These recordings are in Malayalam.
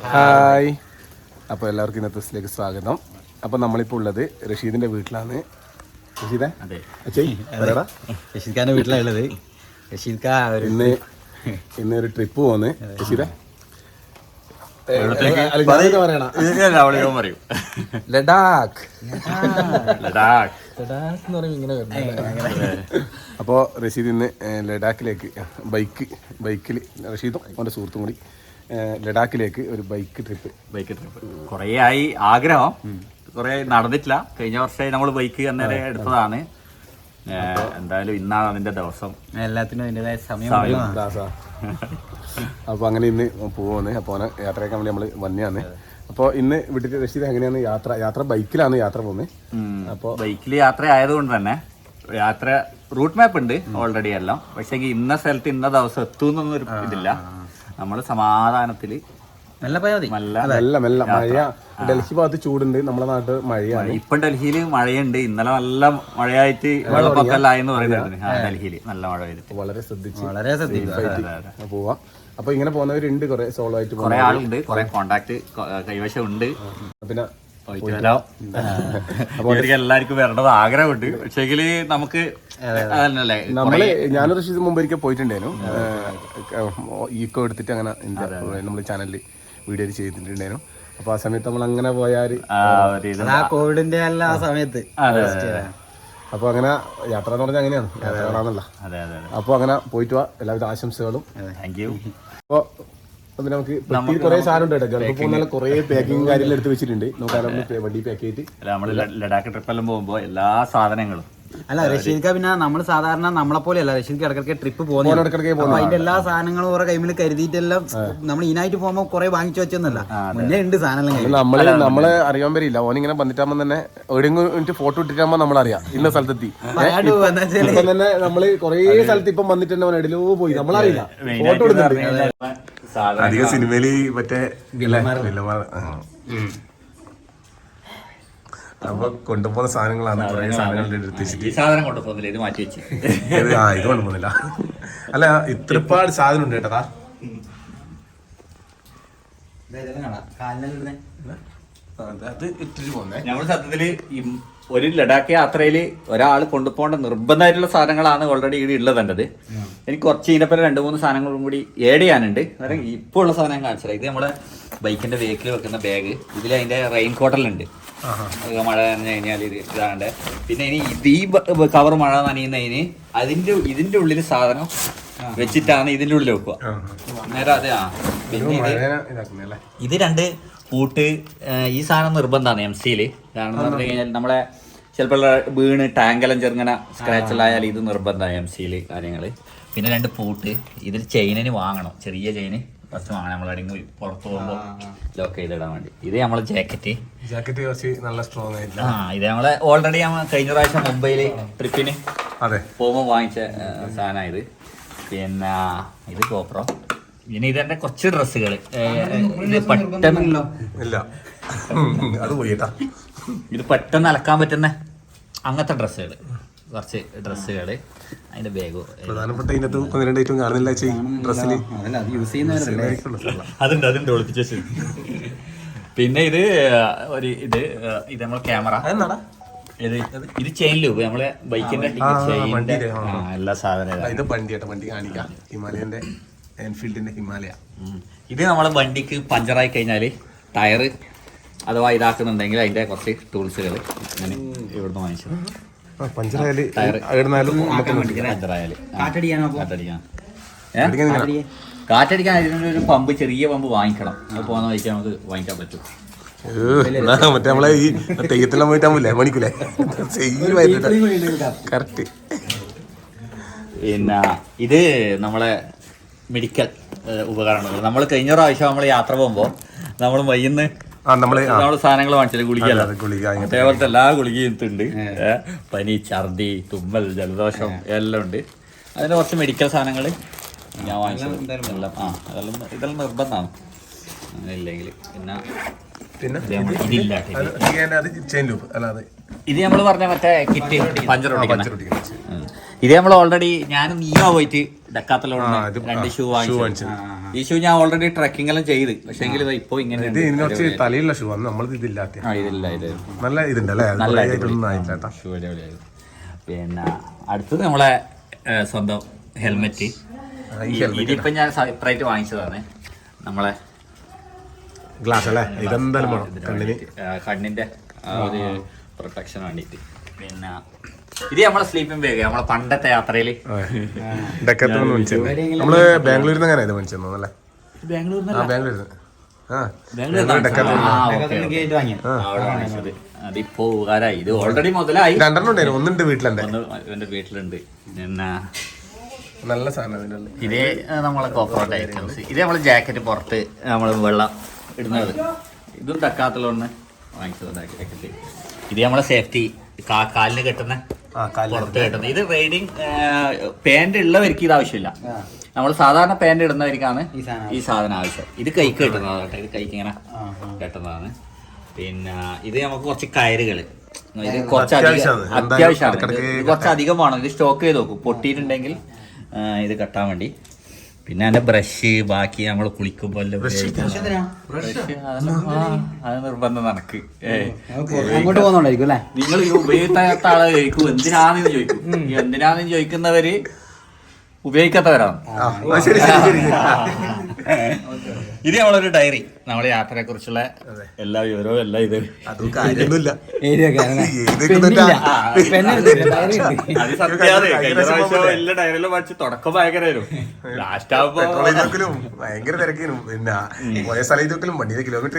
ഹായ്. അപ്പോൾ എല്ലാവർക്കും ഇന്നത്തെ ദിവസത്തിലേക്ക് സ്വാഗതം. അപ്പോൾ നമ്മളിപ്പോൾ ഉള്ളത് റഷീദിന്റെ വീട്ടിലാണ്. റഷീദേ അതെ. റഷീദ് ഖാന്റെ റഷീദ് ഉള്ളത്. റഷീദ് ഖാ ഇന്ന് ഇന്ന് ഒരു ട്രിപ്പ് പോന്ന് റഷീദേ. ലഡാക്ക്. ലഡാക്ക്. എന്ന് പറയുമ്പോൾ ഇങ്ങനെ അപ്പോൾ റഷീദ് ഇന്ന് ലഡാക്കിലേക്ക് ബൈക്ക് ബൈക്കിൽ റഷീദും അവന്റെ സുഹൃത്തും കൂടി ലഡാക്കിലേക്ക് ഒരു ബൈക്ക് ട്രിപ്പ്. Bike trip. കുറേ ആയി ആഗ്രഹം. കുറേ നടന്നിട്ടില്ല. കഴിഞ്ഞ വർഷമായി നമ്മൾ ബൈക്ക് അന്നേരം എടുത്തതാണ്. എന്തായാലും ഇന്നാണ് അതിന്റെ ദിവസം. എല്ലാത്തിനും അതിന്റെതായ സമയം അപ്പോൾ അങ്ങനെ ഇന്ന് പോവാണ്. അപ്പോൾ യാത്ര യാത്രയൊക്കെ വേണ്ടി നമ്മൾ വന്നെയാണ്. അപ്പോൾ ഇന്ന് വിട്ടിട്ട് രക്ഷിത എങ്ങനെയാണ് യാത്ര യാത്ര ബൈക്കിലാണ് യാത്ര പോകുന്നത് അപ്പോൾ ബൈക്കിൽ യാത്ര ആയതുകൊണ്ട് തന്നെ യാത്ര റൂട്ട് മാപ്പ് ഉണ്ട് ഓൾറെഡി എല്ലാം. പക്ഷേ ഇന്ന സ്ഥലത്ത് ഇന്ന ദിവസം എത്തുന്നൊന്നും ഒരു ഇതില്ല. നമ്മൾ സമാധാനത്തിൽ നല്ല പോയാൽ മതി നല്ല മെല്ലെ മഴ ഡൽഹി ഭാഗത്ത് ചൂടുണ്ട്. നമ്മുടെ നാട്ടിൽ മഴയാണ്. ഇപ്പം ഡൽഹിയിൽ മഴയുണ്ട്. ഇന്നലെ നല്ല മഴയായിട്ട് വെള്ളപ്പൊക്കല്ലായെന്ന് പറയുന്നുണ്ട് പറയുന്നത് ആ ഡൽഹിയിൽ നല്ല മഴ പെയ്തിട്ട്. വളരെ ശ്രദ്ധിച്ചു. വളരെ ശ്രദ്ധിച്ചു. പോവാം. അപ്പോൾ ഇങ്ങനെ പോകുന്നവരുണ്ട്. കുറേ സോളോ ആയിട്ട് കുറെ ആളുണ്ട്. കുറെ കോണ്ടാക്ട് കൈവശം ഉണ്ട് പിന്നെ എല്ലാവർക്കും വരേണ്ടത് ആഗ്രഹമുണ്ട്. പക്ഷേങ്കിൽ നമുക്ക് അതല്ലേ നമ്മൾ ഞാനൊരു റഷീദ് മുമ്പ് ഒരിക്കൽ പോയിട്ടുണ്ടായിരുന്നു. ഈക്കോ എടുത്തിട്ട് അങ്ങനെ നമ്മൾ ചാനലിൽ വീഡിയോ ചെയ്തിട്ടുണ്ടായിരുന്നു. അപ്പൊ ആ സമയത്ത് നമ്മൾ അങ്ങനെ പോയാൽ ഒരു കോവിഡിന്റെ അല്ല ആ സമയത്ത്. അപ്പൊ അങ്ങനെ യാത്ര എന്ന് പറഞ്ഞാൽ അങ്ങനെയാണ്. യാത്ര അതെ അതെ അതെ. അപ്പൊ അങ്ങനെ പോയിട്ട് വാ. എല്ലാവിധ ആശംസകളും. താങ്ക് യു അപ്പൊ അപ്പൊ നമുക്ക് പെട്ടിയിൽ കുറെ സാധനം ഉണ്ട് കേട്ടോ. ഗൾഫിൽ പോകുന്ന കുറെ പാക്കിംഗ് കാര്യങ്ങൾ എടുത്ത് വെച്ചിട്ടുണ്ട്. നമുക്ക് അതൊന്ന് വണ്ടി പാക്ക് ചെയ്തിട്ട്. നമ്മൾ ലഡാക്ക് ട്രിപ്പെല്ലാം പോകുമ്പോ എല്ലാ സാധനങ്ങളും. അല്ല റഷീദ്ക്ക പിന്നെ നമ്മൾ സാധാരണ നമ്മളെ പോലെ അല്ല ഖാ ഇടക്കിടക്ക് ട്രിപ്പ് പോകുന്നത്. അപ്പൊ അതിന്റെ എല്ലാ സാധനങ്ങളും ഓരോ കൈമിൽ കരുതിയിട്ടെല്ലാം നമ്മൾ ഇതിനായിട്ട് പോകുമ്പോ കുറെ വാങ്ങിച്ചു വെച്ചൊന്നല്ല. മുന്നേ ഉണ്ട് സാധനം നമ്മൾ നമ്മൾ അറിയാൻ പറ്റില്ല ഓനിങ്ങനെ വന്നിട്ടാകുമ്പോ തന്നെ എവിടെയെങ്കിലും ഫോട്ടോ ഇട്ടിട്ടാകുമ്പോ നമ്മളറിയാം. ഇന്ന സ്ഥലത്തെത്തി. തന്നെ നമ്മൾ കൊറേ സ്ഥലത്ത് ഇപ്പം വന്നിട്ട് അവൻ എവിടെയോ പോയി. നമ്മളറിയില്ല. ഫോട്ടോ എടുക്കുന്നുണ്ട് അധികം സിനിമയിൽ മറ്റേ. അപ്പൊ കൊണ്ടുപോകുന്ന സാധനങ്ങളാണ് കുറെ സാധനങ്ങൾ എടുത്ത് വെച്ചിട്ട് ഈ സാധനം കൊണ്ടുപോകുന്നില്ല ഇത് മാറ്റി വെച്ച്. ആ ഇത് കൊണ്ടുപോകുന്നില്ല. അല്ല ഇത്രപ്പാട് സാധനം ഉണ്ട് കേട്ടതാ അത് ഇട്ടിട്ട് പോന്നേ ഞങ്ങൾ സത്യത്തിൽ ഒരു ലഡാക്ക് യാത്രയിൽ ഒരാൾ കൊണ്ടുപോകേണ്ട നിർബന്ധമായിട്ടുള്ള സാധനങ്ങളാണ് ഓൾറെഡി ഇവിടെ ഉള്ളത് എന്റേത് എനിക്ക് കുറച്ച് ഇതിനപ്പം രണ്ട് മൂന്ന് സാധനങ്ങളും കൂടി ഏഡ് ചെയ്യാനുണ്ട്. അന്നേരം ഇപ്പോൾ ഉള്ള സാധനം ഞാൻ കാണിച്ചില്ല ഇത് നമ്മുടെ ബൈക്കിന്റെ ബേക്കിൽ വെക്കുന്ന ബാഗ് ഇതിൽ അതിന്റെ റെയിൻ കോട്ടലുണ്ട് മഴ നനഞ്ഞു കഴിഞ്ഞാൽ ഇത് ഇതാണ്ട് പിന്നെ ഇനി ഇത് ഈ കവർ മഴ നനയുന്നതിന് അതിന്റെ ഇതിന്റെ ഉള്ളിൽ സാധനം വെച്ചിട്ടാണ് ഇതിന്റെ ഉള്ളിൽ വെക്കുക. അന്നേരം അതെ ആ പിന്നെ ഇത് രണ്ട് കൂട്ട് ഈ സാധനം നിർബന്ധമാണ് എം സിയിൽ കാരണം എന്ന് പറഞ്ഞു കഴിഞ്ഞാൽ നമ്മളെ ചിലപ്പോൾ വീണ് ടാങ്കെല്ലാം ചെറുങ്ങനെ സ്ക്രാച്ചലായാൽ ഇത് നിർബന്ധമാണ് എം സിയിൽ കാര്യങ്ങൾ പിന്നെ രണ്ട് പൂട്ട്. ഇതിൽ ചെയിനിന് വാങ്ങണം. ചെറിയ ചെയിന് കുറച്ച് വാങ്ങണം. നമ്മൾ അടിങ്ങി പുറത്ത് പോകുമ്പോൾ ലോക്ക് ചെയ്തിടാൻ വേണ്ടി. ഇത് നമ്മളെ ജാക്കറ്റ് ജാക്കറ്റ് കുറച്ച് നല്ല സ്ട്രോങ് ആ ഇത് നമ്മളെ ഓൾറെഡി നമ്മൾ കഴിഞ്ഞ പ്രാവശ്യം മുംബൈയിൽ ട്രിപ്പിന് അതെ. പോകുമ്പോൾ വാങ്ങിച്ച സാധനമായത് ഇത്. പിന്നെ ഇത് കോപ്രോ ഇനി ഇതെന്റെ കുറച്ച് ഡ്രസ്സുകൾ പെട്ടെന്നല്ലോ ഇല്ല. അത് പോയിട്ടാ. ഇത് പെട്ടെന്ന് അലക്കാൻ പറ്റുന്ന അങ്ങനത്തെ ഡ്രസ്സുകൾ കുറച്ച് ഡ്രസ്സുകൾ അതിന്റെ ബാഗോ പ്രധാനപ്പെട്ട ഇതിനകത്ത് ഒന്ന് രണ്ട് ഐറ്റം കാണുന്നില്ല ഡ്രസ്സിൽ അതല്ല യൂസ് ചെയ്യുന്നവരല്ലേ അതുണ്ട് അതുണ്ട് ഒളിപ്പിച്ച പിന്നെ ഇത് ഒരു ഇത് ഇത് നമ്മളെ ക്യാമറ ഇത് ഇത് ചെയിൻ ലൂപ്പ് നമ്മളെ ബൈക്കിന്റെ. എല്ലാ സാധനവും ഇത്. വണ്ടി കേട്ടോ വണ്ടി കാണിക്കാം. ഹിമാലയന്റെ എൻഫീൽഡിന്റെ ഹിമാലയ. ഇത് നമ്മളെ വണ്ടിക്ക് പഞ്ചറായി കഴിഞ്ഞാൽ ടയറ് അഥവാ ഇതാക്കുന്നുണ്ടെങ്കിൽ അതിന്റെ കുറച്ച് ടൂൾസുകൾ ഞാൻ ഇവിടുന്ന് വാങ്ങിച്ചു. പഞ്ചറായാൽ ടയറ്. എവിടുന്നാലും നമുക്ക് പഞ്ചറായാൽ കാറ്റടിക്കാനോ അപ്പൊ? കാറ്റടിക്കാൻ. ഒരു പമ്പ് ചെറിയ പമ്പ് വാങ്ങിക്കണം. അത് പോകുന്ന വഴിക്ക് നമുക്ക് വാങ്ങിക്കാൻ പറ്റും. മറ്റേ നമ്മളെ ഈ തെയ്യത്തെല്ലാം മണിക്കൂലേ? കറക്റ്റ് പിന്നെ ഇത് നമ്മളെ മെഡിക്കൽ ഉപകരണങ്ങൾ. നമ്മൾ കഴിഞ്ഞ പ്രാവശ്യം നമ്മൾ യാത്ര പോകുമ്പോൾ നമ്മൾ വൈകുന്ന് ആ നമ്മൾ സാധനങ്ങൾ വാങ്ങിച്ചാൽ ഗുളികയല്ല. അതേപോലത്തെ എല്ലാ ഗുളികയും ഉണ്ട് പനി ഛർദി തുമ്മൽ ജലദോഷം എല്ലാം ഉണ്ട്. അതിന് കുറച്ച് മെഡിക്കൽ സാധനങ്ങൾ ഞാൻ വാങ്ങിച്ചത്. എല്ലാം ആ അതെല്ലാം ഇതെല്ലാം നിർബന്ധമാണ്. ഇല്ലെങ്കിൽ പിന്നെ പിന്നെ ഇത് നമ്മൾ പറഞ്ഞ മറ്റേ കിറ്റ് പഞ്ചർ. ഇത് നമ്മൾ ഓൾറെഡി ഞാനും നീയോ പോയിട്ട് ഡക്കാത്തലോണ്ട് രണ്ട് ഷൂ വാങ്ങിച്ചു വാങ്ങിച്ചത്. ആ, ആ, ആ. ഈ ഷൂ ഞാൻ ഓൾറെഡി ട്രക്കിംഗ് എല്ലാം ചെയ്ത്. പക്ഷേ ഇപ്പൊ ഇങ്ങനെ ഇത് ഇതിന് കുറച്ച് തലയുള്ള ഷൂ ആണ്. നമ്മളിത് ഇതില്ലാത്ത നല്ല ഇതുണ്ടല്ലേ പിന്നെ അടുത്തത് നമ്മളെ സ്വന്തം ഹെൽമെറ്റ് ഇതിപ്പോ ഞാൻ സെപ്പറേറ്റ് വാങ്ങിച്ചതാണ്. നമ്മളെ ഗ്ലാസ് അല്ലേ? ഇതെന്തായാലും കണ്ണിന്റെ പ്രൊട്ടക്ഷൻ വേണ്ടിട്ട് പിന്നെ ഇത് നമ്മളെ സ്ലീപ്പിംഗ് ബാഗ് നമ്മളെ പണ്ടത്തെ യാത്രയിൽ. ഡക്കത്ത് മേടിച്ചത് നമ്മൾ ബാംഗ്ലൂരിൽ നിന്ന് അങ്ങനെ ഇത് മേടിച്ചത് അല്ലേ? ബാംഗ്ലൂരിൽ ആ ബാംഗ്ലൂരിൽ നിന്ന് ആ ബാംഗ്ലൂർ ഗേറ്റ് വാങ്ങി. അവിടെ വാങ്ങിച്ചത്. അതിപ്പോ ഉപകാരമായി ഇത് ഓൾറെഡി മുതലായി. രണ്ടെണ്ണം ഉണ്ടായിരുന്നു. ഒന്നുണ്ട് വീട്ടിലുണ്ട്. എന്റെ വീട്ടിലുണ്ട്. എന്നാ നല്ല സാധനം. ഇതേ നമ്മളെ കോക്കോട്ട് ഐറ്റംസ് ഇത് നമ്മളെ ജാക്കറ്റ് പുറത്ത് നമ്മൾ വെള്ളം ഇടുന്നത്. ഇതും തക്കാത്തലോന്ന് വാങ്ങിച്ചത് ജാക്കറ്റ് ഇത് നമ്മളെ സേഫ്റ്റി കാലിന് കെട്ടുന്ന പുറത്ത് കെട്ടുന്ന. ഇത് റൈഡിങ് പാന്റ് ഉള്ളവർക്ക് ഇത് ആവശ്യമില്ല. നമ്മൾ സാധാരണ പാന്റ് ഇടുന്നവർക്കാണ് ഈ സാധനം ആവശ്യം. ഇത് കൈക്ക് കെട്ടുന്നതാണ് കേട്ടോ. ഇത് കൈക്ക് ഇങ്ങനെ കെട്ടുന്നതാണ്. പിന്നെ ഇത് നമുക്ക് കുറച്ച് കയറുകൾ ഇത് കുറച്ച് അത്യാവശ്യമാണ്. കുറച്ച് അധികം വേണം. ഇത് സ്റ്റോക്ക് ചെയ്ത് നോക്കും. പൊട്ടിയിട്ടുണ്ടെങ്കിൽ ഇത് കെട്ടാൻ വേണ്ടി. പിന്നെ അതിന്റെ ബ്രഷ് ബാക്കി നമ്മൾ കുളിക്കുമ്പോൾ അത് നിർബന്ധം നടക്ക്. അങ്ങോട്ട് പോകുന്നുണ്ടായിരിക്കും അല്ലേ? നിങ്ങൾ ഉപയോഗിക്കാത്ത ആളെ ചോദിക്കും എന്തിനാന്ന് ചോദിക്കും? എന്തിനാന്ന് ചോദിക്കുന്നവര് ഉപയോഗിക്കാത്തവരാണ്. ഇത് നമ്മളൊരു ഡയറി നമ്മളെ യാത്രയെ കുറിച്ചുള്ള എല്ലാ വിവരവും എല്ലാം ഇത് ഡയറിയിലും വായിച്ച് തുടക്കം ഭയങ്കരമായിരുന്നു ലാസ്റ്റ് ഭയങ്കര തിരക്കിനും പിന്നെ സ്ഥലം കിലോമീറ്റർ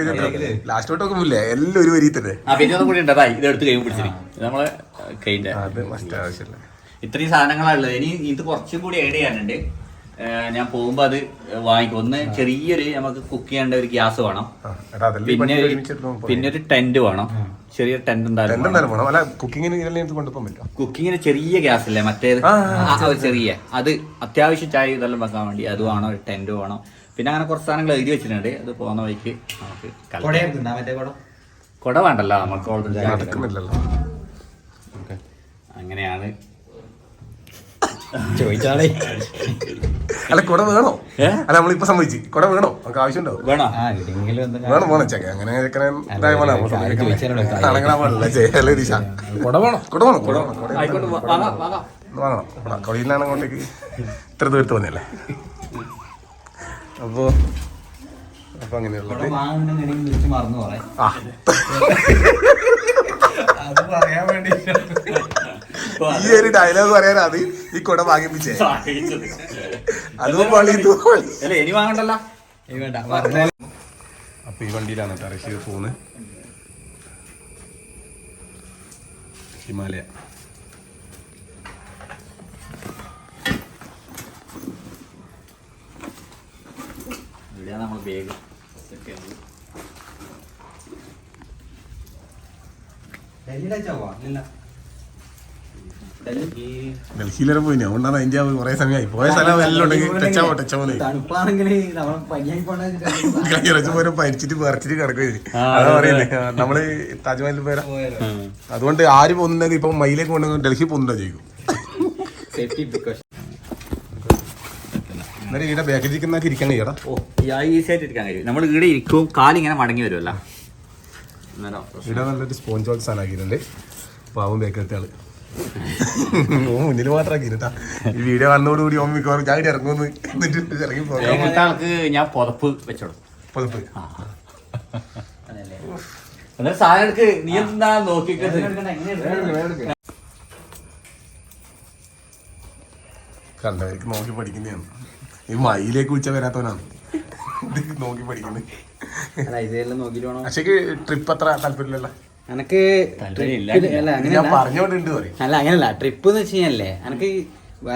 നോക്കുമ്പില്ലേ എല്ലാം ഒരു വരി തന്നെ പിന്നെ ഒന്നും കൂടി കൈ നമ്മളെ അത് മസ്റ്റ് ആവശ്യമില്ല ഇത്രയും സാധനങ്ങളാണുള്ളത് ഇനി ഇത് കുറച്ചും കൂടി ആഡ് ചെയ്യാനുണ്ട്. ഞാൻ പോകുമ്പോ അത് വാങ്ങിക്കും. ഒന്ന് ചെറിയൊരു നമുക്ക് കുക്ക് ചെയ്യേണ്ട ഒരു ഗ്യാസ് വേണം. പിന്നെ പിന്നെ ഒരു ടെന്റ് വേണം. ചെറിയ ടെന്റ് എന്തായാലും വേണം. വേണം. അല്ല കുക്കിങ്ങിന് ചെറിയ ഗ്യാസ് അല്ലേ മറ്റേത് ആ, ഒരു ചെറിയ അത് അത്യാവശ്യം ചായ ഇതെല്ലാം വെക്കാൻ വേണ്ടി അത് വേണം ഒരു ടെന്റ് വേണം. പിന്നെ അങ്ങനെ കുറച്ച് സാധനങ്ങൾ എഴുതി വെച്ചിട്ടുണ്ട്. അത് പോകുന്ന വഴിക്ക് നമുക്ക് കൊടം? കുട വേണ്ടല്ലോ നമുക്ക് അങ്ങനെയാണ്. ചോദിച്ചാളേ. അല്ല കുട വേണോ? അല്ല നമ്മളിപ്പോ സംഭവിച്ചു കുട വേണോ? നമുക്ക് ആവശ്യമുണ്ടോ? വേണോ? വേണം വേണം ചേക്ക. അങ്ങനെ ചെക്കനെ ഇതായ പോലെ നമ്മൾ ദിശ? കൊട വേണോ? കുട കുട കുട വാങ്ങണം കൊടിയിലാണ് അങ്ങോട്ടേക്ക് ഇത്ര ദൂരത്ത് വന്നല്ലേ അപ്പോ അപ്പൊ അങ്ങനെയുള്ളത്. കൊട മറന്നു പറയാം ആ അത് പറയാൻ വേണ്ടി ഈ ഒരു ഡയലോഗ് പറയാൻ അത് ഈ കുട വാങ്ങിപ്പിച്ചേ. അതും പള്ളി ഇതും പള്ളി അല്ല ഇനി വാങ്ങണ്ടല്ലോ. വേണ്ട അപ്പൊ ഈ വണ്ടിയിലാണ് കേട്ടോ റഷീദ് പോകുന്നത് ഹിമാലയ. ഇവിടെയാണ് നമ്മൾ ബാഗ് ഡൽഹിയുടെ ചാവാ ഇല്ല ഡൽഹിയിലെ പോയി. അതുകൊണ്ടാണ് അതിന്റെ കുറെ സമയമായി. പോയ സ്ഥലം എല്ലാം ഉണ്ടെങ്കിൽ ടച്ചാവോ ടച്ചാവോ കഴിഞ്ഞ പോലെ പരിച്ചിട്ട് പറിച്ചിട്ട് കിടക്കുകയും അതാ പറയുന്നത് നമ്മൾ താജ്മഹലിൽ പോരാ അതുകൊണ്ട് ആര് പോകുന്നുണ്ടെങ്കിൽ ഇപ്പൊ മയിലേക്ക് കൊണ്ടുവന്ന് ഡൽഹി പോകുന്നുണ്ടോ ചോദിക്കും ഇവിടെ ബാക്കിൽ ഇരിക്കാൻ കഴിയടാ ഓ ഈസി ആയിട്ട് ഇരിക്കാൻ കഴിയും. നമ്മൾ ഇവിടെ ഇരിക്കും കാലിങ്ങനെ മടങ്ങി വരുമല്ലോ ഇവിടെ നല്ലൊരു സ്പോഞ്ച് ബോക്സ് ആണ് ആക്കിയിട്ടുണ്ട് പാവം ബേക്കത്തെ ആൾ. മുന്നിൽ മാത്രം ആക്കിട്ടാ ഈ വീഡിയോ വന്നതോടുകൂടി ഓൻ മിക്കവാറും ഞാൻ ഇവിടെ ഇറങ്ങുമെന്ന് എന്നിട്ട് ഇറങ്ങി പോകാം. ഞാൻ പുതപ്പ് വെച്ചോളൂ. പുതപ്പ്. അന്നേരം സാധനം എടുക്ക്. നീ എന്താ നോക്കിക്കത് കണ്ടവർക്ക് നോക്കി പഠിക്കുന്നതാണ്. ഈ മയിലേക്ക് ഉച്ച വരാത്തവനാണ്. ഇത് നോക്കി പഠിക്കുന്നത്. പക്ഷേ ട്രിപ്പ് അത്ര താല്പര്യമില്ലല്ലോ. എനക്ക് അല്ല അങ്ങനെയല്ല. ട്രിപ്പ് എന്ന് വെച്ച് കഴിഞ്ഞാലേ എനക്ക്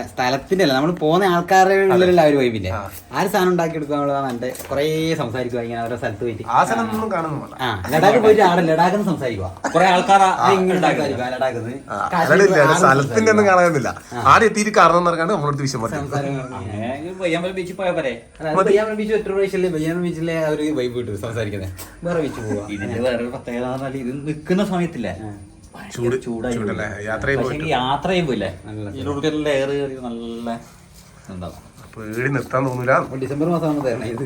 സ്ഥലത്തിന്റെ അല്ല നമ്മൾ പോകുന്ന ആൾക്കാരുടെ ഉള്ളിലുള്ള ആ ഒരു വൈബില്ലേ ആ. ഒരു സാധനം ഉണ്ടാക്കി എടുക്കാനുള്ളതാണ് എന്റെ കുറേ സംസാരിക്കുക ഇങ്ങനെ ഓരോ സ്ഥലത്ത് പോയിട്ട്. ആ സ്ഥലം ഒന്നും കാണുന്നു വേണ്ട. ആ ലഡാക്ക് പോയിട്ട് ആടെ ലഡാക്ക് സംസാരിക്കുക കുറെ ആൾക്കാർ സംസാരിക്കുക സ്ഥലത്തിന്റെ ഒന്നും കാണാനില്ല. ആടെ എത്തിയിട്ട് കാരണം നടക്കാണ്ട് നമ്മളടുത്ത് വിഷയം പറഞ്ഞു പയ്യമ്പലം ബീച്ചിൽ പോയാ പോരെ? ബയ്യാമൻ ബീച്ച് ഒറ്റ പ്രാവശ്യമല്ലേ ബയ്യാമൻ ബീച്ചിലെ ഒരു വൈബ് കിട്ടും സംസാരിക്കുന്നത്. വേറെ ബീച്ച് പോവാ. ഇതിന്റെ വേറെ പ്രത്യേകത പറഞ്ഞാൽ ഇത് നിൽക്കുന്ന സമയത്തില്ലേ? ചൂട് ചൂടായി ചൂടല്ലേ? യാത്ര പക്ഷേ യാത്ര എയർ കയറി നല്ല എന്താ പേടി നിർത്താൻ തോന്നില്ല ഡിസംബർ മാസമാണ് തരണേ. ഇത്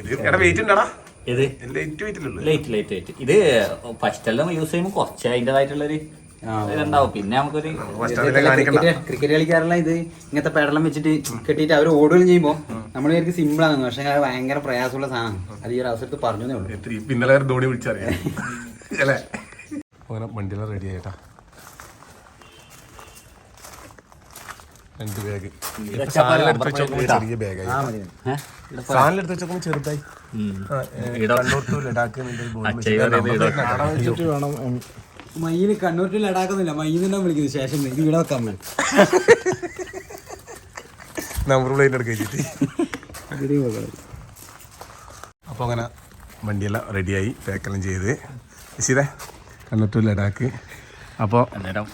ഇത് എടാ വെയിറ്റ് ഉണ്ടടാ. ഇത് ലൈറ്റ് വെയിറ്റ് ഇല്ലല്ലോ ലേറ്റ് ലേറ്റ് ലേറ്റ്. ഇത് ഫസ്റ്റ് എല്ലാം യൂസ് ചെയ്യുമ്പോൾ കുറച്ച് അതിന്റെതായിട്ടുള്ളൊരു ഇതുണ്ടാവും. പിന്നെ നമുക്കൊരു ക്രിക്കറ്റ് കളിക്കാരെല്ലാം ഇത് ഇങ്ങനത്തെ പെടലം വെച്ചിട്ട് കെട്ടിയിട്ട് അവർ ഓടുകയും ചെയ്യുമ്പോൾ നമ്മൾ സിമ്പിളാണ് സിമ്പിൾ ആണ് പക്ഷെ അത് ഭയങ്കര പ്രയാസമുള്ള സാധനം അത് ഈ ഒരു അവസരത്ത് പറഞ്ഞു ഇന്നലെ ധോണി വിളിച്ചറിയാം. അങ്ങനെ വണ്ടിയെല്ലാം റെഡി ആയിട്ടാ. രണ്ട് ബാഗ് ചെറിയ ബാഗായി സാധനം എടുത്ത് വെച്ചോക്കുമ്പോ ചെറുതായി. കണ്ണൂർ to ലഡാക്ക് വേണം. മയ്യിൽ കണ്ണൂരിൽ ലഡാക്കൊന്നുമില്ല. മയ്യിന്നാ വിളിക്കുന്നത് ശേഷം ഇത് ഇവിടെ വെക്കാൻ പോയി നമ്പർ പ്ലേറ്റ് എടുക്കുക വെച്ചിട്ട്. അപ്പോൾ അങ്ങനെ വണ്ടിയെല്ലാം റെഡിയായി പാക്കെല്ലാം ചെയ്ത്. ശരിയേ കണ്ണൂർ ടു ലഡാക്ക്. അപ്പോൾ അന്നേരം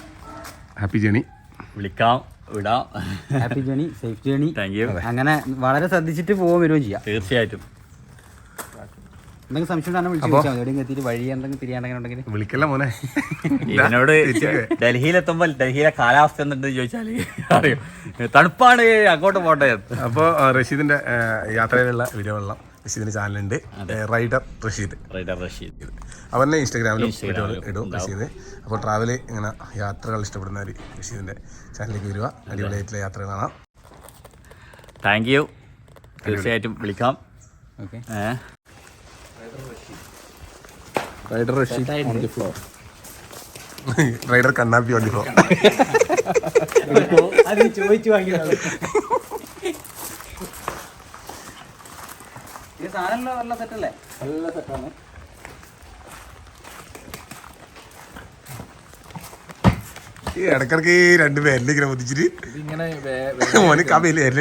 ഹാപ്പി ജേണി വിളിക്കാം വിടാം. Happy journey safe journey thank you അങ്ങനെ വളരെ ശ്രദ്ധിച്ചിട്ട് പോകാൻ വരികയും ചെയ്യാം. തീർച്ചയായിട്ടും. എന്തെങ്കിലും സംശയം വഴി എന്തെങ്കിലും തിരിയാണ്ടെങ്കിൽ വിളിക്കല്ല മോനെ? ഇവനോട് ഡൽഹിയിലെത്തുമ്പോൾ ഡൽഹിയിലെ കാലാവസ്ഥ എന്തുണ്ടെന്ന് ചോദിച്ചാൽ അറിയും? തണുപ്പാണ് അങ്ങോട്ട് പോട്ടെ. അപ്പോൾ റഷീദിന്റെ യാത്രയിലുള്ള വീഡിയോ റഷീദിന്റെ ചാനലുണ്ട് റൈഡർ റഷീദ്. റൈഡർ റഷീദ്. അവനെ ഇൻസ്റ്റാഗ്രാമിലും ഇടും റഷീദ് അപ്പോൾ ട്രാവൽ ഇങ്ങനെ യാത്രകൾ ഇഷ്ടപ്പെടുന്നവർ റഷീദിന്റെ ചാനലിലേക്ക് വരിക. അടിപൊളിയായിട്ടുള്ള യാത്ര കാണാം. താങ്ക് യു തീർച്ചയായിട്ടും വിളിക്കാം. Okay rider Rasheed on the floor rider Kannappi on the floor അത് ചോദിച്ചു വാങ്ങിയതാണ്. ഇത് സാധനം നല്ല സെറ്റല്ലേ നല്ല സെറ്റാണ് ഈ ഇടക്കിടക്ക് ഈ രണ്ട് പേരിൽ ഇങ്ങനെ മുതിച്ചിട്ട് മോന്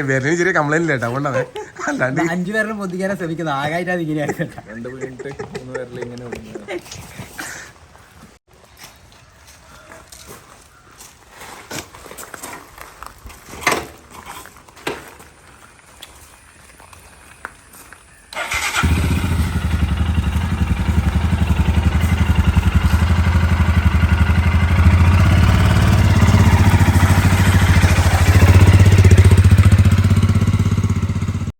പേരിന് ചെറിയ കംപ്ലൈന്റ് ഇല്ല കേട്ടോ അതുകൊണ്ടാണ്. അല്ലാണ്ട് അഞ്ചു പേരിലും പൊതിക്കാനാണ് ശ്രമിക്കുന്നത്. ആകായിട്ട് അത് ഇങ്ങനെയാണ് lenha nenhuma. Né?